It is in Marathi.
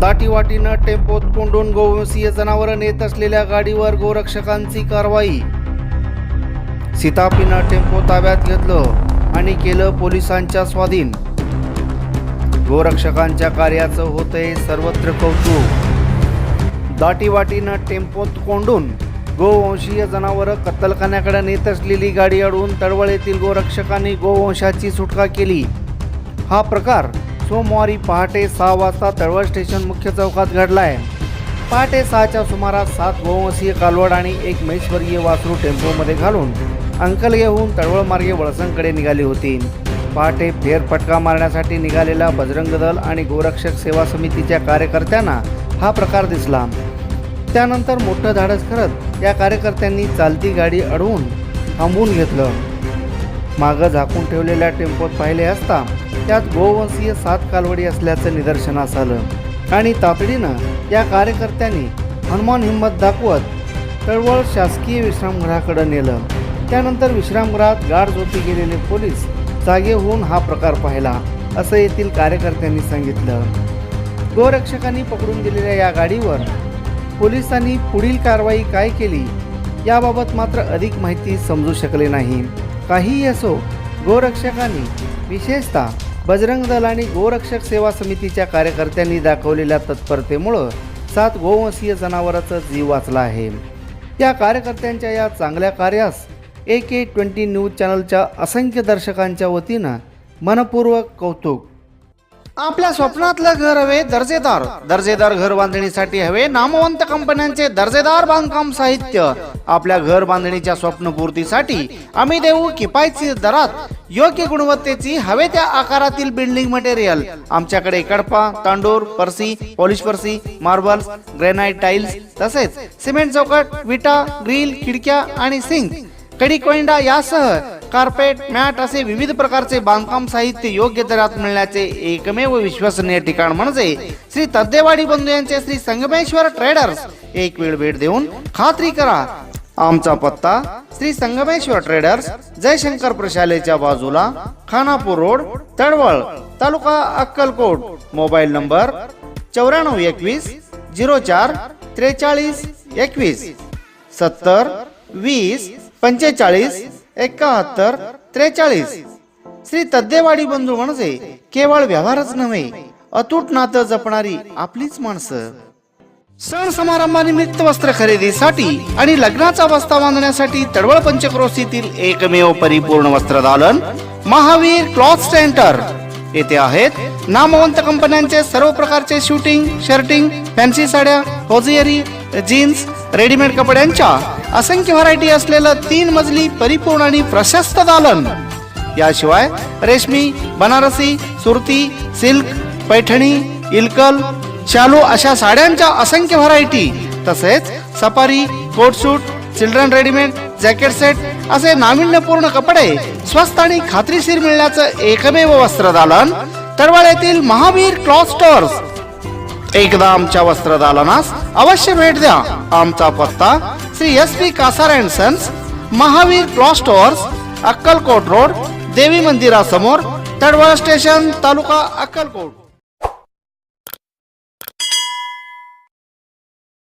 दाटीवाटीनं टेम्पोत कोंडून गोवंशीय जनावरं नेत असलेल्या गाडीवर गोरक्षकांची कारवाई. सीतापीनं टेम्पो ताब्यात घेतलं आणि केलं पोलिसांच्या स्वाधीन. गोरक्षकांच्या कार्याचं होतंय सर्वत्र कौतुक. दाटीवाटीनं टेम्पोत कोंडून गोवंशीय जनावरं कत्तलखान्याकडे नेत असलेली गाडी अडवून तडवळ येथील गोरक्षकांनी गोवंशाची सुटका केली. हा प्रकार सोमवारी पहाटे सहा वाजता तळवळ स्टेशन मुख्य चौकात घडलाय. पहाटे सहाच्या सुमारास सात गोवंशीय कालवड आणि एक म्हैसवर्गीय वासरू टेम्पोमध्ये घालून अंकलगेहून तळवळ मार्गे वळसंकडे निघाली होती. पहाटे फेरफटका मारण्यासाठी निघालेला बजरंग दल आणि गोरक्षक सेवा समितीच्या कार्यकर्त्यांना हा प्रकार दिसला. त्यानंतर मोठं धाडस करत या कार्यकर्त्यांनी चालती गाडी अडवून थांबवून घेतलं. मागं झाकून ठेवलेल्या टेम्पोत पाहिले असता त्यात गोवंशीय सात कालवडी असल्याचं निदर्शनास आलं. आणि तातडीनं या कार्यकर्त्यांनी हनुमान हिंमत दाखवत तळवळ शासकीय विश्रामगृहाकडे नेलं. त्यानंतर विश्रामगृहात गाढ झोपी गेलेले पोलीस जागे होऊन हा प्रकार पाहिला असं येथील कार्यकर्त्यांनी सांगितलं. गोरक्षकांनी पकडून दिलेल्या या गाडीवर पोलिसांनी पुढील कारवाई काय केली याबाबत मात्र अधिक माहिती समजू शकले नाही. काहीही असो गोरक्षकांनी विशेषतः बजरंग दल आणि गोरक्षक सेवा समितीच्या कार्यकर्त्यांनी दाखवलेल्या तत्परतेमुळं सात गोवंशीय जनावराचा जीव वाचला आहे. या कार्यकर्त्यांच्या या चांगल्या कार्यास ए के ट्वेंटी न्यूज चॅनलच्या असंख्य दर्शकांच्या वतीनं मनपूर्वक कौतुक. आपल्या स्वप्नातलं घर हवे दर्जेदार. दर्जेदार घर बांधणीसाठी हवे नामवंत कंपन्यांचे दर्जेदार बांधकाम साहित्य. आपल्या घर बांधणीच्या स्वप्नपूर्तीसाठी आम्ही देऊ किफायतशीर दरात योग्य गुणवत्तेची हवे त्या आकारातील बिल्डिंग मटेरियल आमच्याकडे कडपा तांडूर परसी पॉलिश परसी मार्बल्स ग्रेनाइट टाइल्स तसेच सिमेंट चौकट विटा ग्रिल खिडक्या आणि सिंक कडी कोइंडा यासह कार्पेट मॅट असे विविध प्रकारचे बांधकाम साहित्य योग्य दरात मिळण्याचे एकमेव विश्वसनीय ठिकाण म्हणजे श्री तद्देवाडी बंधू यांचे श्री संगमेश्वर ट्रेडर्स एक वेळ भेट देऊन खात्री करा. आमचा पत्ता श्री संगमेश्वर ट्रेडर्स जयशंकर प्रशालेच्या बाजूला Khanapur road Tadwal taluka Akkalkot. Mobile number चौऱ्याण्णव एकवीस झिरो चार त्रेचाळीस एकवीस. सत्तर वीस पंचेचाळीस एकाहत्तर त्रेचाळीस. श्री तद्देवाडी बंधू म्हणजे केवळ व्यवहारच नव्हे अतूट नातं जपणारी आपलीच माणसं. सण समारंभानिमित्त वस्त्र खरेदीसाठी आणि लग्नाचा बस्ता बांधण्यासाठी तडवळ पंचक्रोशीतील एकमेव परिपूर्ण वस्त्र दालन महावीर क्लॉथ सेंटर. येथे आहेत नामवंत कंपन्यांचे सर्व प्रकारचे शूटिंग शर्टिंग फॅन्सी साड्या होजियरी जीन्स रेडीमेड कपड्यांच्या असंख्य व्हरायटी असलेलं तीन मजली परिपूर्ण आणि प्रशस्त दालन. याशिवाय रेशमी बनारसी सुरती सिल्क पैठणी इलकल शालू अशा साड्यांच्या असंख्य व्हरायटी तसेच safari coat suit children readymade jacket set असे नाविन्यपूर्ण कपडे स्वस्त आणि खात्रीशीर मिळण्याचं एकमेव वस्त्रदालन तळवळ येथील महावीर क्लॉथ स्टोअर्स एकदा आमच्या वस्त्रदालनास अवश्य भेट द्या. आमचा पत्ता Shri S P Kasar and sons Mahavir cloth stores Akkalkot road देवी मंदिरासमोर तडवळ स्टेशन तालुका अक्कलकोट.